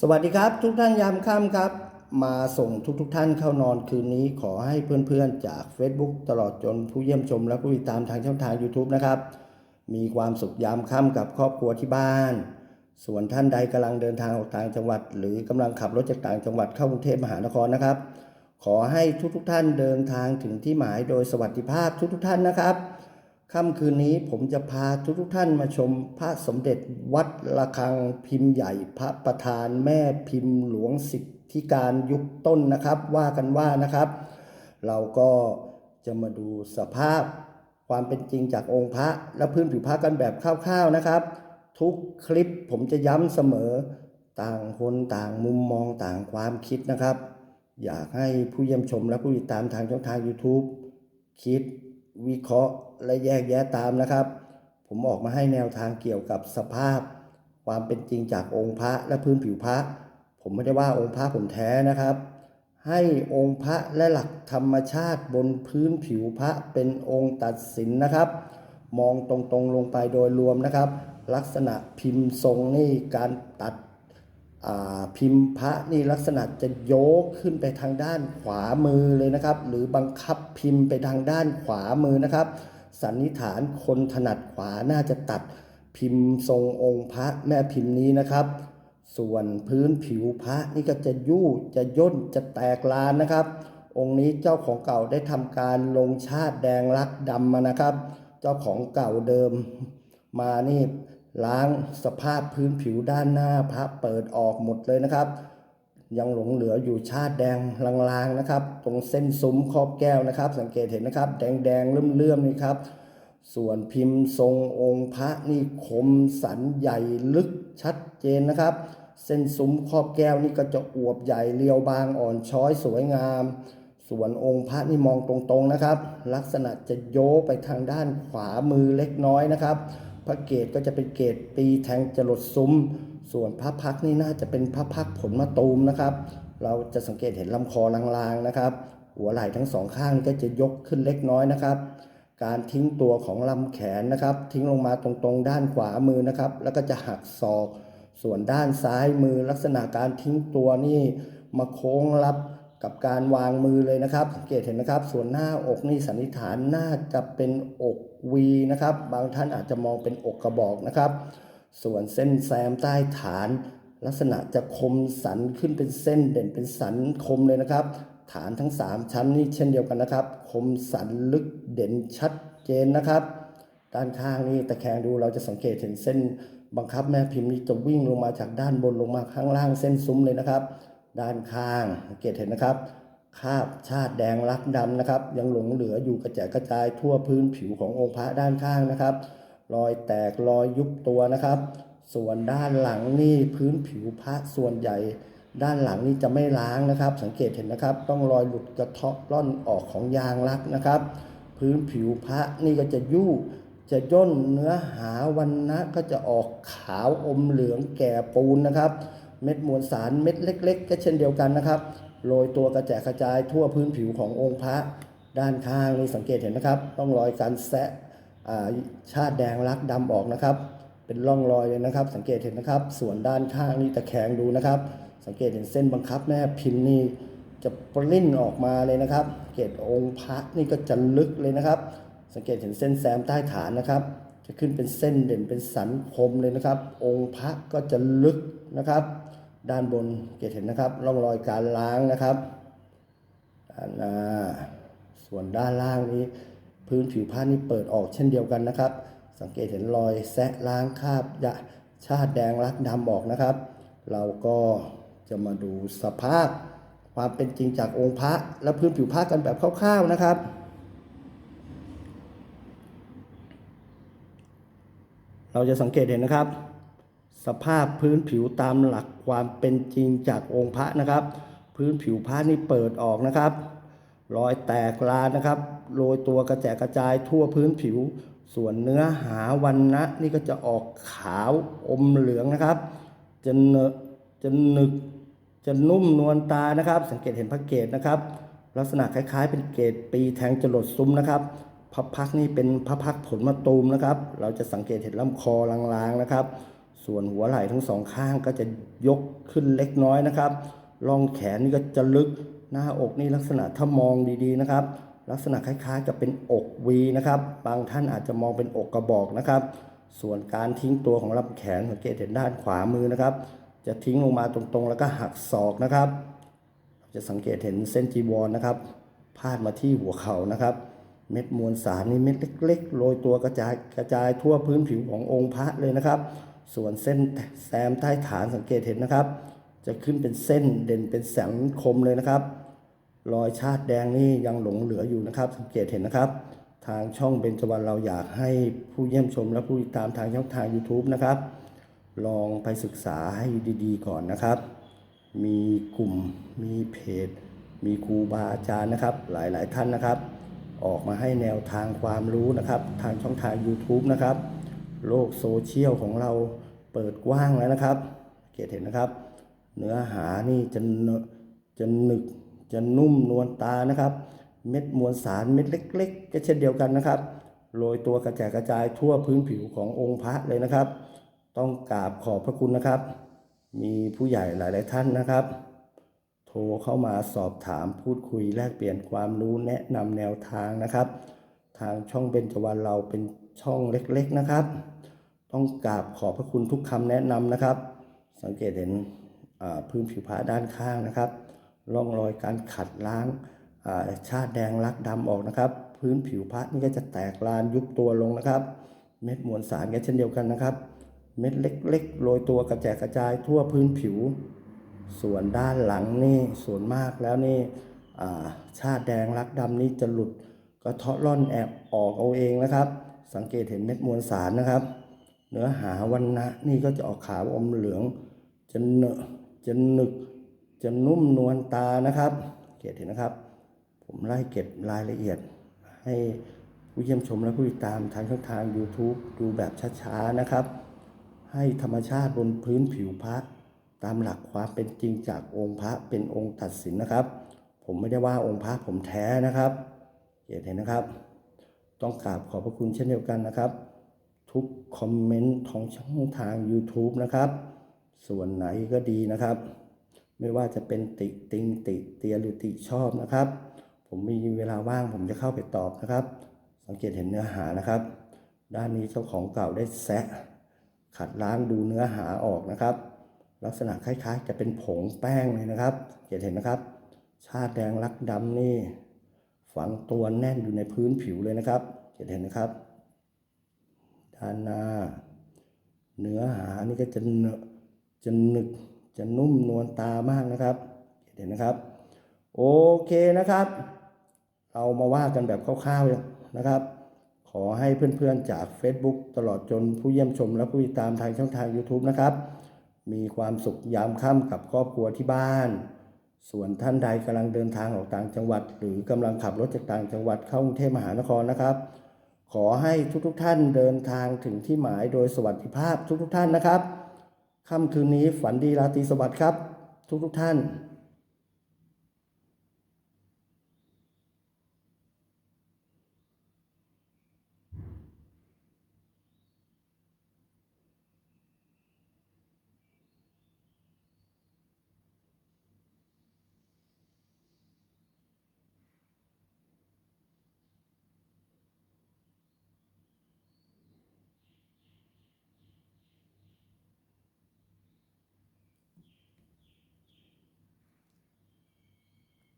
สวัสดีครับ ทุกท่านยามค่ำครับ มาส่งทุกทท่านเข้านอนคืนนี้ขอให้เพื่อนๆ จาก Facebook ตลอดจนผู้เยี่ยมชมและผู้ติดตามทางช่องทาง YouTube นะครับ มีความสุขยามค่ำกับครอบครัวที่บ้าน ส่วนท่านใดกำลังเดินทางออกต่างจังหวัด หรือกำลังขับรถจากต่างจังหวัดเข้ากรุงเทพมหานครนะครับ ขอให้ทุกๆท่านเดินทางถึงที่หมายโดยสวัสดิภาพทุกๆท่านนะครับ ค่ำคืนนี้ผมจะพาทุกๆท่านมาชมพระสมเด็จวัดระฆังพิมพ์ใหญ่พระประธานแม่พิมพ์หลวงสิทธิการยุคต้นนะครับ ว่ากันว่านะครับ เราก็จะมาดูสภาพความเป็นจริงจากองค์พระและพื้นผิวพระกันแบบคร่าวๆนะครับ ทุกคลิปผมจะย้ำเสมอต่างคนต่างมุมมองต่างความคิดนะครับ อยากให้ผู้เยี่ยมชมและผู้ติดตามทางช่องทาง YouTube คิด วิเคราะห์และแยกแยะตามนะครับ ผมออกมาให้แนวทางเกี่ยวกับสภาพ ความเป็นจริงจากองค์พระและพื้นผิวพระ ผมไม่ได้ว่าองค์พระผมแท้นะครับ ให้องค์พระและหลักธรรมชาติบนพื้นผิวพระเป็นองค์ตัดสินนะครับ มองตรงๆลงไปโดยรวมนะครับ ลักษณะพิมพ์ทรงนี่การตัด พิมพ์พระนี่ลักษณะจะโยกขึ้นไปทางด้านขวามือเลยนะครับ หรือบังคับพิมพ์ไปทางด้านขวามือนะครับ สันนิษฐานคนถนัดขวาน่าจะตัดพิมพ์ทรงองค์พระแม่พิมพ์นี้นะครับ ส่วนพื้นผิวพระนี่ก็จะยู่จะย่นจะแตกลานนะครับ องค์นี้เจ้าของเก่าได้ทำการลงชาติแดงรักดำมานะครับ เจ้าของเก่าเดิมมานี่ ล้างสภาพพื้นผิวด้านหน้าพระเปิดออกหมดเลยนะครับ ยังหลงเหลืออยู่ชาติแดงลางๆนะครับ ตรงเส้นซุ้มครอบแก้วนะครับ สังเกตเห็นนะครับ แดงๆเลื่อมๆนี่ครับ ส่วนพิมพ์ทรงองค์พระนี่คมสันใหญ่ลึกชัดเจนนะครับ เส้นซุ้มครอบแก้วนี่ก็จะอวบใหญ่เรียวบางอ่อนช้อยสวยงาม ส่วนองค์พระนี่มองตรงๆนะครับ ลักษณะจะโยไปทางด้านขวามือเล็กน้อยนะครับ พระเกศก็จะเป็นเกศปีแทงจรดซุ้ม ส่วนพระพักนี่น่าจะเป็นพระพักผลมะตูมนะครับ เราจะสังเกตเห็นลำคอลางๆนะครับ หัวไหล่ทั้งสองข้างก็จะยกขึ้นเล็กน้อยนะครับ การทิ้งตัวของลำแขนนะครับ ทิ้งลงมาตรงๆ ด้านขวามือนะครับ แล้วก็จะหักศอก ส่วนด้านซ้ายมือลักษณะการทิ้งตัวนี่มาโค้งรับ กับการวางมือเลยนะครับสังเกตเห็นนะครับ ส่วนหน้าอกนี่สันนิษฐานน่าจะเป็นอกวีนะครับ บางท่านอาจจะมองเป็นอกกระบอกนะครับ ส่วนเส้นแซมใต้ฐาน ลักษณะจะคมสันขึ้นเป็นเส้นเด่นเป็นสันคมเลยนะครับ ฐานทั้ง 3 ชั้นนี่เช่นเดียวกันนะครับ คมสันลึกเด่นชัดเจนนะครับ ด้านข้างนี่ตะแคงดูเราจะสังเกตเห็นเส้นบังคับแม่พิมพ์นี่จะวิ่งลงมาจากด้านบนลงมาข้างล่างเส้นซุ้มเลยนะครับ ด้านข้างสังเกตเห็นนะครับคราบชาติแดงรักดำนะครับ ยังหลงเหลืออยู่กระจายกระจายทั่วพื้นผิวขององค์พระด้านข้างนะครับ รอยแตกรอยยุบตัวนะครับ ส่วนด้านหลังนี่พื้นผิวพระส่วนใหญ่ ด้านหลังนี่จะไม่ล้างนะครับ สังเกตเห็นนะครับ ต้องรอยหลุดกระเทาะร่อนออกของยางรักนะครับ พื้นผิวพระนี่ก็จะยู่จะย่นเนื้อหาวันนะก็จะออกขาวอมเหลืองแก่ปูนนะครับ เม็ดมวลสารเม็ดเล็ก ๆ ก็เช่นเดียวกันนะครับโรยตัวกระแจกกระจายทั่วพื้นผิวขององค์พระด้านข้างนี่สังเกตเห็นนะครับต้องรอยการแซะชาติแดงรักดำออกนะครับ เป็นร่องรอยเลยนะครับ สังเกตเห็นนะครับ ส่วนด้านข้างนี่ตะแคงดูนะครับ สังเกตเห็นเส้นบังคับแม่พิมพ์นี่จะปริ้นออกมาเลยนะครับ เกตองค์พระนี่ก็จะลึกเลยนะครับ สังเกตเห็นเส้นแซมใต้ฐานนะครับ จะขึ้นเป็นเส้นเด่นเป็นสันคมเลยนะครับ องค์พระก็จะลึกนะครับ ด้านบนเกตเห็นนะครับร่องรอยการล้างนะครับด้านหน้าส่วนด้านล่างนี้ พื้นผิวผ้านี่เปิดออกเช่นเดียวกันนะครับ สังเกตเห็นรอยแซะล้างคราบยะชาติแดงรักดำออกนะครับ เราก็จะมาดูสภาพความเป็นจริงจากองค์พระและพื้นผิวผ้ากันแบบคร่าวๆนะครับ เราจะสังเกตเห็นนะครับ สภาพพื้นผิวตามหลักความเป็นจริงจากองค์พระนะครับ พื้นผิวพระนี่เปิดออกนะครับ รอยแตกลานนะครับโรยตัวกระแจกกระจายทั่วพื้นผิว ส่วนเนื้อหาวันนะนี่ก็จะออกขาวอมเหลืองนะครับ จะเนะจะหนึกจะนุ่มนวลตานะครับ สังเกตเห็นพระเกศนะครับ ลักษณะคล้ายๆ เป็นเกศปีแทงจรดซุ้มนะครับ พระพักนี่เป็นพระพักผลมะตูมนะครับ เราจะสังเกตเห็นลำคอลางๆนะครับ ส่วนหัวไหล่ทั้งสองข้างก็จะยกขึ้นเล็กน้อยนะครับร่องแขนนี่ก็จะลึกหน้าอกนี่ลักษณะถ้ามองดีๆนะครับ ลักษณะคล้ายๆกับเป็นอกวีนะครับ บางท่านอาจจะมองเป็นอกกระบอกนะครับ ส่วนการทิ้งตัวของลำแขนสังเกตเห็นด้านขวามือนะครับ จะทิ้งลงมาตรงๆ แล้วก็หักศอกนะครับ จะสังเกตเห็นเส้นจีวรนะครับพาดมาที่หัวเข่านะครับ เม็ดมวลสารนี่เม็ดเล็กๆโรยตัวกระจายกระจายทั่วพื้นผิวขององค์พระเลยนะครับ ส่วนเส้นแซมใต้ฐานสังเกตเห็นนะครับ จะขึ้นเป็นเส้นเด่นเป็นแสงคมเลยนะครับ รอยชาติแดงนี่ยังหลงเหลืออยู่นะครับ สังเกตเห็นนะครับ ทางช่องเบญจวรรณเราอยากให้ผู้เยี่ยมชมและผู้ติดตามทางช่องทาง YouTube นะครับ ลองไปศึกษาให้ดีๆ ก่อนนะครับ มีกลุ่มมีเพจ มีครูบาอาจารย์นะครับ หลายๆท่านนะครับ ออกมาให้แนวทางความรู้นะครับ ทางช่องทาง YouTube นะครับ โลกโซเชียลของเราเปิดกว้างแล้วนะครับ เกตเห็นนะครับ เนื้อหานี่จะนจะหนึกจะนุ่มนวลตานะครับ เม็ดมวลสารเม็ดเล็ก ๆ ก็เช่นเดียวกันนะครับโรยตัวกระจายกระจายทั่วพื้นผิวขององค์พระเลยนะครับ ต้องกราบขอบพระคุณนะครับ มีผู้ใหญ่หลาย ๆ ท่านนะครับ รเข้ามาสอบถามพูดคุยแลกเปลี่ยนความรู้แนะนำแนวทางนะครับ ทางช่องเบญจวรรณเราเป็นช่องเล็กๆนะครับ ต้องกราบขอบพระคุณทุกคำแนะนำนะครับ สังเกตเห็นพื้นผิวผ้าด้านข้างนะครับร่องรอยการขัดล้างาชาติแดงลักดำออกนะครับ พื้นผิวพระนี่ก็จะแตกลานยุบตัวลงนะครับ เม็ดมวลสารก็เช่นเดียวกันนะครับ เม็ดเล็กๆโรยตัวกระจายกระจายทั่วพื้นผิว ส่วนด้านหลังนี่ส่วนมากแล้วนี่ชาติแดงรักดำนี่จะหลุดกระเทาะร่อนแอบออกเอาเองนะครับ สังเกตเห็นเม็ดมวลสารนะครับ เนื้อหาวันนะนี่ก็จะออกขาวอมเหลืองจะเนอะจะหนึกจะนุ่มนวลตานะครับ เกตเห็นนะครับ ผมไล่เก็บรายละเอียด ให้ผู้เยี่ยมชมและผู้ติดตามทางช่องทาง YouTube ดูแบบช้าๆนะครับ ให้ธรรมชาติบนพื้นผิวพระ ตามหลักความเป็นจริงจากองค์พระเป็นองค์ตัดสินนะครับ ผมไม่ได้ว่าองค์พระผมแท้นะครับเห็นนะครับ ต้องกราบขอบพระคุณเช่นเดียวกันนะครับ ทุกคอมเมนต์ของช่องทาง YouTube นะครับ ส่วนไหนก็ดีนะครับ ไม่ว่าจะเป็นติติงติเตียหรือติชอบนะครับ ผมมีเวลาว่างผมจะเข้าไปตอบนะครับ สังเกตเห็นเนื้อหานะครับ ด้านนี้เจ้าของเก่าได้แซะขัดล้างดูเนื้อหาออกนะครับ ลักษณะคล้ายๆ จะเป็นผงแป้งเลยนะครับเห็นเห็นนะครับ ชาแดงรักดำนี่ ฝังตัวแน่นอยู่ในพื้นผิวเลยนะครับเห็นเห็นนะครับด้านหน้าเนื้อหานี่ก็จะเนอะจะหนึกจะนุ่มนวลตามากนะครับเห็นนะครับ โอเคนะครับ เรามาว่ากันแบบคร่าวๆนะครับ ขอให้เพื่อนๆจาก Facebook ตลอดจนผู้เยี่ยมชมและผู้ติดตามทางช่องทาง YouTube นะครับ มีความสุขยามค่ำกับครอบครัวที่บ้าน ส่วนท่านใดกำลังเดินทางออกต่างจังหวัด หรือกำลังขับรถจากต่างจังหวัดเข้ากรุงเทพมหานครนะครับ ขอให้ทุกๆท่านเดินทางถึงที่หมายโดยสวัสดิภาพทุกๆท่านนะครับค่ำคืนนี้ฝันดีราตรีสวัสดิ์ครับ ทุกๆท่าน